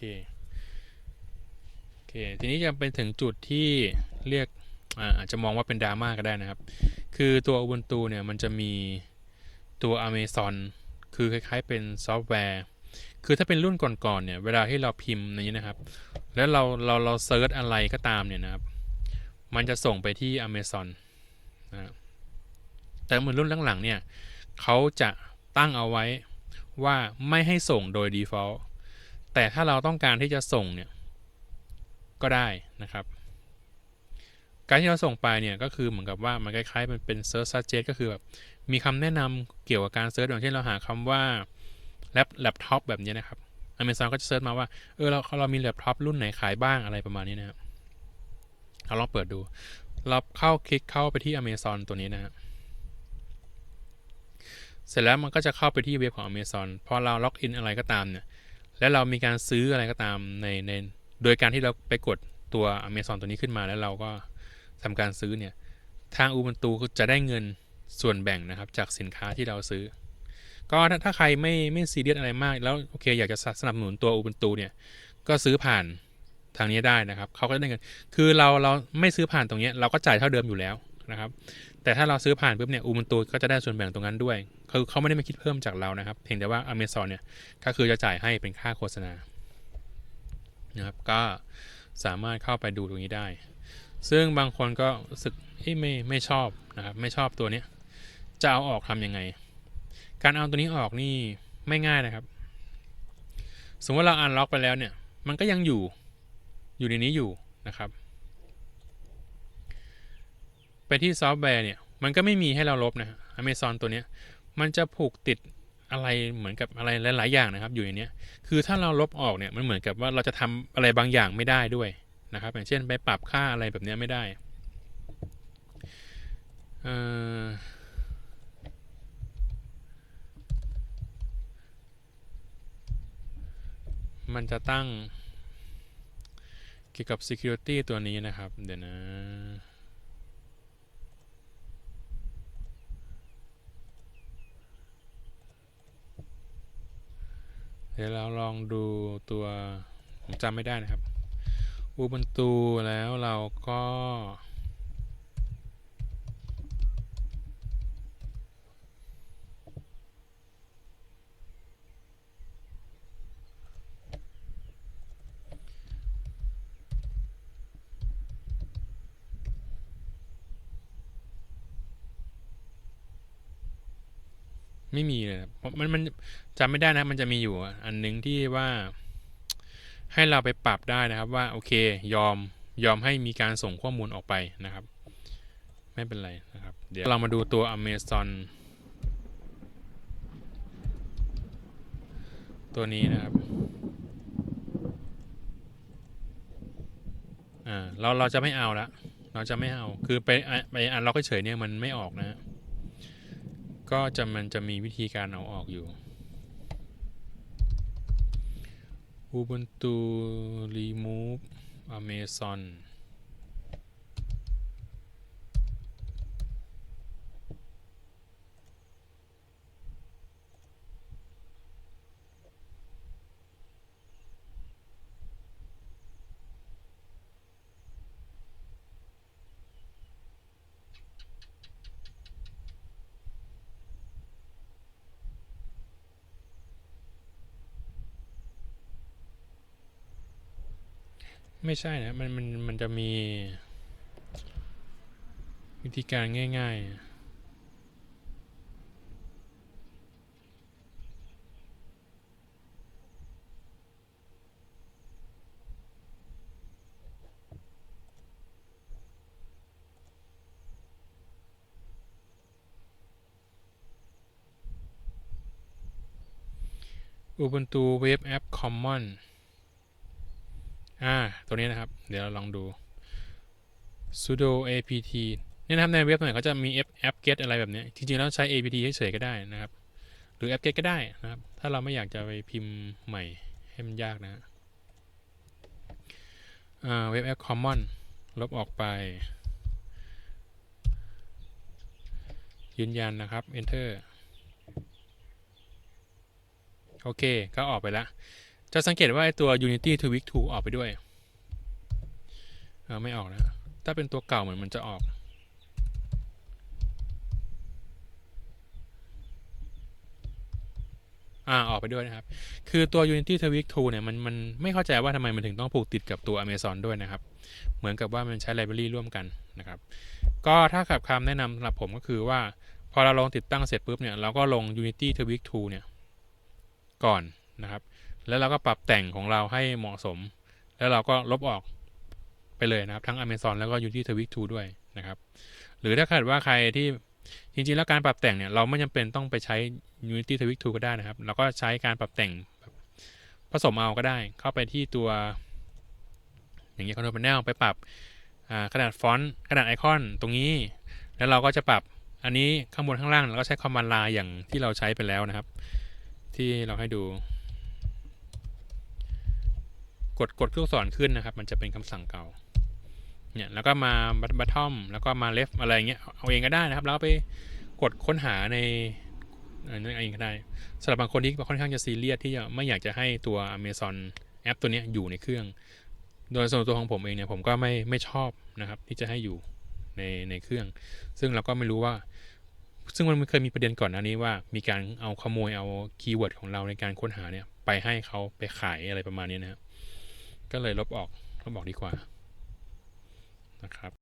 เคโอเค ทีนี้จะเป็นถึงจุดที่เรียกอาจจะมองว่าเป็นดราม่าก็ได้นะครับ คือตัว Ubuntu เนี่ยมันจะมีตัว Amazon คือคล้ายๆเป็นซอฟต์แวร์ คือถ้าเป็นรุ่นก่อนๆเนี่ย เวลาที่เราพิมพ์อย่างนี้นะครับ แล้วเราเราเราเซิร์ชอะไรก็ตามเนี่ยนะครับ มันจะส่งไปที่ Amazon นะแต่เหมือนรุ่นหลังๆเนี่ยเขาจะตั้งเอาไว้ว่าไม่ให้ส่งโดย default แต่ถ้าเราต้องการที่จะส่งเนี่ยก็ได้นะครับ การที่เราส่งไปเนี่ยก็คือเหมือนกับว่ามันคล้ายๆมันเป็น search suggest ก็คือแบบมีคำแนะนำเกี่ยวกับการเซิร์ชอย่างเช่นเราหาคำว่าแล็ปแล็ปท็อปแบบนี้นะครับ Amazon ก็จะเซิร์ชมาว่าเออเราเรามีแล็ปท็อปรุ่นไหนขายบ้างอะไรประมาณนี้นะครับเราลองเปิดดู เราเข้าคลิกเข้าไปที่ Amazon ตัวนี้นะครับเสร็จแล้วมันก็จะเข้าไปที่เว็บของ Amazon พอเราล็อกอินอะไรก็ตามเนี่ย แล้วเรามีการซื้ออะไรก็ตามในในโดยการที่เราไปกดตัว Amazon ตัวนี้ขึ้นมาแล้วเราก็ทำการซื้อเนี่ยทาง Ubuntu จะได้เงินส่วนแบ่งนะครับจากสินค้าที่เราซื้อ ก็ถ้าถ้าใครไม่ไม่ซีเรียสอะไรมาก แล้วโอเคอยากจะสนับสนุนตัว Ubuntu เนี่ยก็ซื้อผ่านทางนี้ได้นะครับเขาก็ได้เงิน คือเราเราไม่ซื้อผ่านตรงนี้เราก็จ่ายเท่าเดิมอยู่แล้วนะครับ แต่ถ้าเราซื้อผ่านปุ๊บเนี่ย Ubuntu ก็จะได้ส่วนแบ่งตรงนั้นด้วยคือเขาไม่ได้มาคิดเพิ่มจากเรานะครับ เพียงแต่ว่า Amazon เนี่ยก็คือจะจ่ายให้เป็นค่าโฆษณานะครับก็สามารถเข้าไปดูตรงนี้ได้ ซึ่งบางคนก็รู้สึกไม่ไม่ชอบนะครับไม่ชอบตัวเนี้ยจะเอาออกทำยังไง การเอาตัวนี้ออกนี่ไม่ง่ายนะครับ สมมติเราอันล็อกไปแล้วเนี่ย มันก็ยังอยู่อยู่ในนี้อยู่นะครับ ไปที่ซอฟต์แวร์เนี่ย มันก็ไม่มีให้เราลบนะ Amazon ตัวเนี้ย มันจะผูกติดอะไรเหมือนกับอะไรหลาย ๆ อย่างนะครับ อยู่ในนี้คือถ้าเราลบออกเนี่ยมันเหมือนกับว่าเราจะทำอะไรบางอย่างไม่ได้ด้วยนะครับ อย่างเช่นไปปรับค่าอะไรแบบนี้ไม่ได้มันจะตั้งเกี่ยวกับ security ตัวนี้นะครับ เดี๋ยวนะ ดี๋ยวเราลองดูตัวผมจำไม่ได้นะครับ Ubuntu แล้วเราก็ ไม่มีเลยมันมันจำไม่ได้นะ มันจะมีอยู่ อันนึงที่ว่า ให้เราไปปรับได้นะครับ ว่าโอเค ยอมยอมให้มีการส่งข้อมูลออกไปนะครับ ไม่เป็นไรนะครับ เดี๋ยวเรามาดูตัว Amazon ตัวนี้นะครับอ่าเราเราจะไม่เอาละเราจะไม่เอา คือไปไปอันล็อกเฉยเนี่ยมันไม่ออกนะ ก็จะมันจะมีวิธีการเอาออกอยู่ Ubuntu remove Amazon ไม่ใช่นะ มันมันมันจะมี วิธีการง่ายๆ Ubuntu Web App Common อ่า ตัวนี้นะครับ เดี๋ยวเราลองดู sudo apt เนี่นะครับในเว็บหน่ยเขาจะมี app get อะไรแบบนี้ จริงๆแล้วใช้ apt เฉยๆก็ได้นะครับ หรือ app get ก็ได้นะครับ ถ้าเราไม่อยากจะไปพิมพ์ใหม่ให้มันยากนะอ่า web app common ลบออกไป ยืนยันนะครับ enter โอเค ก็ออกไปแล้ว จะสังเกตว่าไอตัว Unity Tweak two ออกไปด้วยเออไม่ออกนะ ถ้าเป็นตัวเก่าเหมือนมันจะออก อ่า ออกไปด้วยนะครับ คือตัว Unity Tweak two เนี่ย มันมันไม่เข้าใจว่าทำไมมันถึงต้องผูกติดกับตัว Amazon ด้วยนะครับ เหมือนกับว่ามันใช้ library ร่วมกันนะครับ ก็ถ้ากับคำแนะนำสำหรับผมก็คือว่า พอเราลองติดตั้งเสร็จปุ๊บเนี่ย เราก็ลง Unity Tweak two เนี่ย ก่อนนะครับ แล้วเราก็ปรับแต่งของเราให้เหมาะสม แล้วเราก็ลบออกไปเลยนะครับ ทั้ง Amazon แล้วก็ Unity Tweak Tool ด้วยนะครับ หรือถ้าเกิดว่าใครที่จริงๆ แล้วการปรับแต่งเนี่ย เราไม่จำเป็นต้องไปใช้ Unity Tweak Tool ก็ได้นะครับ เราก็ใช้การปรับแต่งผสมเอาก็ได้ เข้าไปที่ตัว อย่างเงี้ย Control Panel ไปปรับขนาดฟอนต์ขนาดไอคอนตรงนี้ แล้วเราก็จะปรับอันนี้ข้างบนข้างล่างเราก็ใช้คอมมานด์ไลน์อย่างที่เราใช้ไปแล้วนะครับ ที่เราให้ดู กดกดลูกศรขึ้นนะครับ มันจะเป็นคำสั่งเก่า เนี่ย แล้วก็มาบัตทอมแล้วก็มาเลฟอะไรเงี้ย เอาเองก็ได้นะครับ แล้วไปกดค้นหาในอันนั้นเองก็ได้สำหรับบางคนที่ค่อนข้างจะซีเรียสที่จะไม่อยากจะให้ตัว Amazon แอปตัวนี้อยู่ในเครื่อง โดยส่วนตัวของผมเองเนี่ยผมก็ไม่ไม่ชอบนะครับ ที่จะให้อยู่ในในเครื่อง ซึ่งเราก็ไม่รู้ว่า ซึ่งมันเคยมีประเด็นก่อนหน้านี้ว่า มีการเอาขโมยเอาคีย์เวิร์ดของเราในการค้นหาเนี่ย ไปให้เขาไปขายอะไรประมาณนี้นะครับ ก็เลยลบออกลบออกดีกว่านะครับ